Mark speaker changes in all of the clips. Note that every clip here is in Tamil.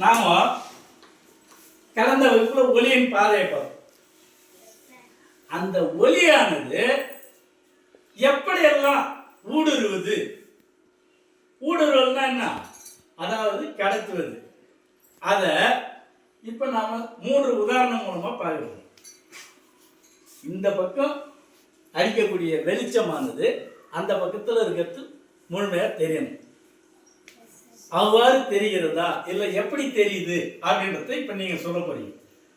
Speaker 1: நாம கடந்த வகுப்புல ஒலியின் பாதையை பார்த்தோம் அந்த ஒலியானது எப்படியெல்லாம் ஊடுருவுது? ஊடுருவல்னா என்ன? அதாவது கடத்துவது. அத இப்ப நாம மூன்று உதாரணம் மூலமா பார்க்கிறோம். இந்த பக்கம் அடிக்கக்கூடிய வெளிச்சமானது அந்த பக்கத்தில் இருக்கிறது முழுமையாக தெரியணும். அவ்வாறு தெரிகிறதா? இல்லை எப்படி தெரியுது? அப்படின்றத இப்போ நீங்கள் சொல்ல போறீங்க.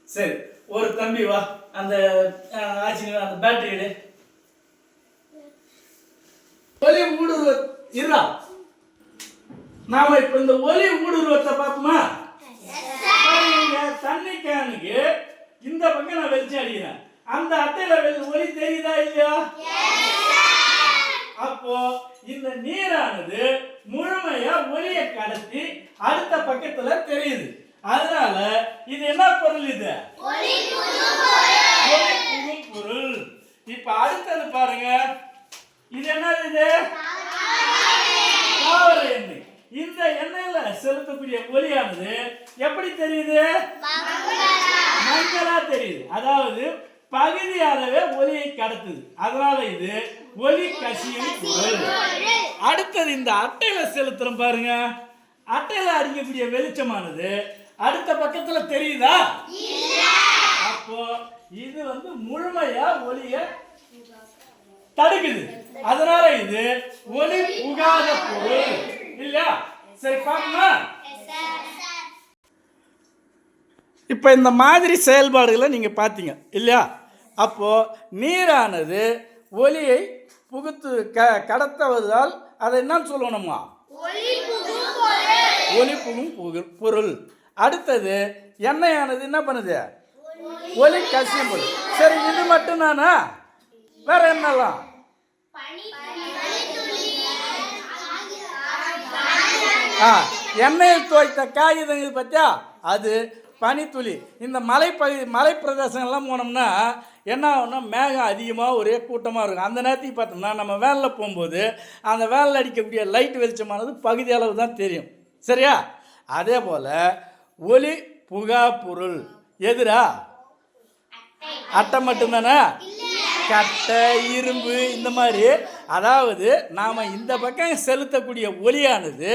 Speaker 1: சரி ஒரு தம்பி வா. அந்த அஹ், ஆச்சினி அந்த பேட்டரி எடு. ஒலி ஊடுருவ இருடா. நாம இப்ப இந்த ஒலி ஊடுருவத்தை பாருங்க, தண்ணி கேனுக்கு இந்த பக்கம் நான் வெளிச்சம் அடிக்கிறேன். அந்த அட்டையில ஒலி தெரியுதா இல்லையா? அப்போ இந்த நீரானது முழுமையா ஒளியை கடத்தி அடுத்த பக்கத்துல தெரியுது. அதனால இது என்ன பொருள் இது? புகும் பொருள். இப்ப அடுத்தது பாருங்க. இது என்னது இது? தாவர எண்ணெய். இந்த எண்ணெயில செலுத்தக்கூடிய ஒளியானது எப்படி தெரியுது? மஞ்சளா தெரியுது. அதாவது பகுதி அளவே ஒளியை கடத்துது. அதனால இது ஒலி கசியும் குரல். அடுத்தது இந்த அட்டையில செலுத்துறோம் பாருங்க. அட்டையில அடிக்கக்கூடிய வெளிச்சமானது அடுத்த பக்கத்துல தெரியுதா? அப்போ இது வந்து முழுமையா ஒலிய தடுக்குது. அதனால இது ஒளி புகாத பொருள். இல்லையா? சரி பார்க்கணுமா? இப்போ இந்த மாதிரி செயல்பாடுகளை நீங்கள் பார்த்தீங்க. இல்லையா? அப்போது நீரானது ஒலியை புகுத்து க கடத்துவதால் அதை என்ன சொல்லணுமா? ஒளி புகும் புகு- பொருள். அடுத்தது எண்ணெயானது என்ன பண்ணுது? ஒளி கசியும் பொருள். சரி இது மட்டும் தானா? வேற என்னலாம் ஆ எண்ணெயில் துவைத்த காகிதங்கள் பற்றியா அது பனித்துளி. இந்த மலைப்பகுதி மலை பிரதேசங்கள்லாம் போனோம்னா என்ன ஆகும்னா மேகம் அதிகமாக ஒரே கூட்டமாக இருக்கும். அந்த நேரத்துக்கு பார்த்தோம்னா நம்ம வேனில் போகும்போது அந்த வேலில் அடிக்கக்கூடிய லைட் வெளிச்சமானது பகுதி அளவு தான் தெரியும். சரியா? அதே போல் ஒளி புகா பொருள். எதிரா? அட்டை மட்டும்தானே? கட்டை இரும்பு இந்த மாதிரி. அதாவது நாம் இந்த பக்கம் செலுத்தக்கூடிய ஒளியானது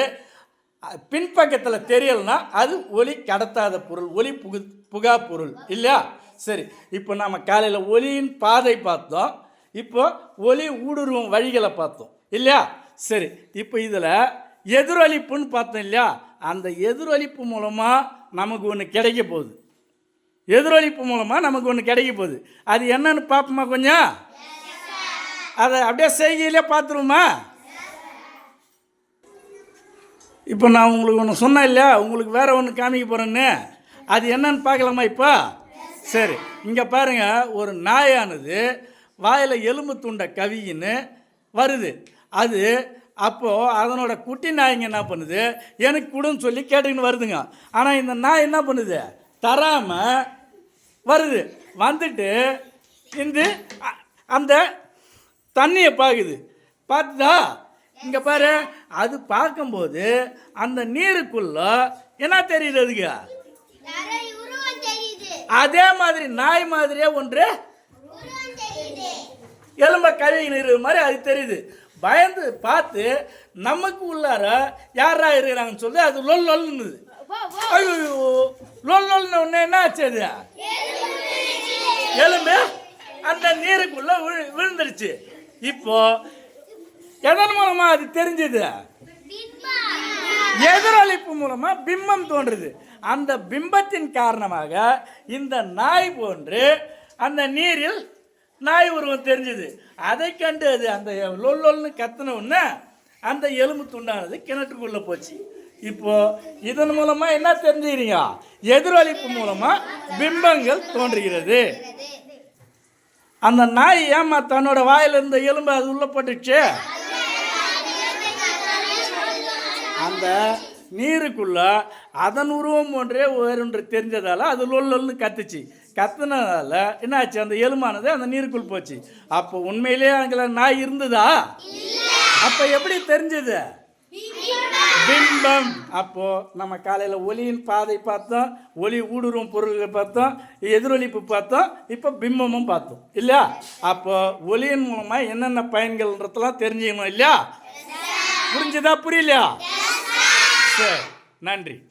Speaker 1: பின்பக்கத்தில் தெரியலனா அது ஒளி கடத்தாத பொருள் ஒளி புகு புகா பொருள். இல்லையா? சரி இப்போ நாம் காலையில் ஒளியின் பாதை பார்த்தோம். இப்போ ஒளி ஊடுருவும் வழிகளை பார்த்தோம். இல்லையா? சரி இப்போ இதில் எதிரொலிப்புன்னு பார்த்தோம் இல்லையா? அந்த எதிரொலிப்பு மூலமாக நமக்கு ஒன்று கிடைக்க போகுது. எதிரொலிப்பு மூலமாக நமக்கு ஒன்று கிடைக்க போகுது. அது என்னன்னு பார்ப்போமா கொஞ்சம்? அதை அப்படியே செய்கையிலே பார்த்துருவோமா? இப்போ நான் உங்களுக்கு ஒன்று சொன்னேன் இல்லையா? உங்களுக்கு வேறு ஒன்று காமிக்க போகிறேன்னு அது என்னன்னு பார்க்கலாமா இப்போ? சரி இங்கே பாருங்க ஒரு நாயானது வாயில் எலும்பு துண்டை கவின்னு வருது. அது அப்போது அதனோட குட்டி நாய்ங்க என்ன பண்ணுது? எனக்கு கொடுன்னு சொல்லி கேட்டுக்கின்னு வருதுங்க. ஆனால் இந்த நாய் என்ன பண்ணுது? தராமல் வருது. வந்துட்டு இந்த அந்த தண்ணியை பார்க்குது பார்த்துதா இங்கே பாரு அது பார்க்கும்போது அந்த நீருக்குள்ள என்ன தெரியுது அதுக்கு அதே மாதிரி நாய் மாதிரியே ஒன்று. எலும்ப கழுவின்னு இருக்கிற மாதிரி அது தெரியுது. பயந்து பார்த்து நமக்கு உள்ளார யாரா இருக்கிறாங்கன்னு சொல்லி அது லொல் லொல்னுது ஐயோ லொல் லொல்னு உடனே என்ன ஆச்சு அது? எலும்பு அந்த நீருக்குள்ள விழு- விழுந்துருச்சு. இப்போ எதன் மூலமா அது தெரிஞ்சது? எதிரொலிப்பு மூலமா பிம்பம் தோன்றுது. அந்த பிம்பத்தின் காரணமாக இந்த நாய் போன்று அந்த நீரில் நாய் உருவம் தெரிஞ்சுது. அதை கண்டு அது அந்த லொல்லொல்னு கத்தின உடனே அந்த எலும்பு துண்டானது கிணற்றுக்குள்ளே போச்சு. இப்போது இதன் மூலமாக என்ன தெரிஞ்சுக்கிறீங்க? எதிரொலிப்பு மூலமாக பிம்பங்கள் தோன்றுகிறது. அந்த நாய் ஏமா தன்னோட வாயில இருந்த எலும்பு அது உள்ள போட்டுச்சு? அந்த நீருக்குள்ளே அதன் உருவம் ஒன்றே வேறொன்று தெரிஞ்சதால அது லொல்லொல்னு கத்துச்சு. கத்துனதால என்னாச்சு? அந்த எலும்பானது அந்த நீருக்குள் போச்சு. அப்போ உண்மையிலேயே அங்கே நாய் இருந்ததா? அப்போ எப்படி தெரிஞ்சது? பிம்பம். அப்போ நம்ம காலையில் ஒளியின் பாதை பார்த்தோம் ஒளி ஊடுருவும் பொருள்களை பார்த்தோம் எதிரொலிப்பு பார்த்தோம் இப்போ பிம்பமும் பார்த்தோம். இல்லையா? அப்போ ஒளியின் மூலமாக என்னென்ன பயன்கள்ன்றதெல்லாம் தெரிஞ்சுக்கணும் இல்லையா? புரிஞ்சுதா புரியலையா? சரி நன்றி.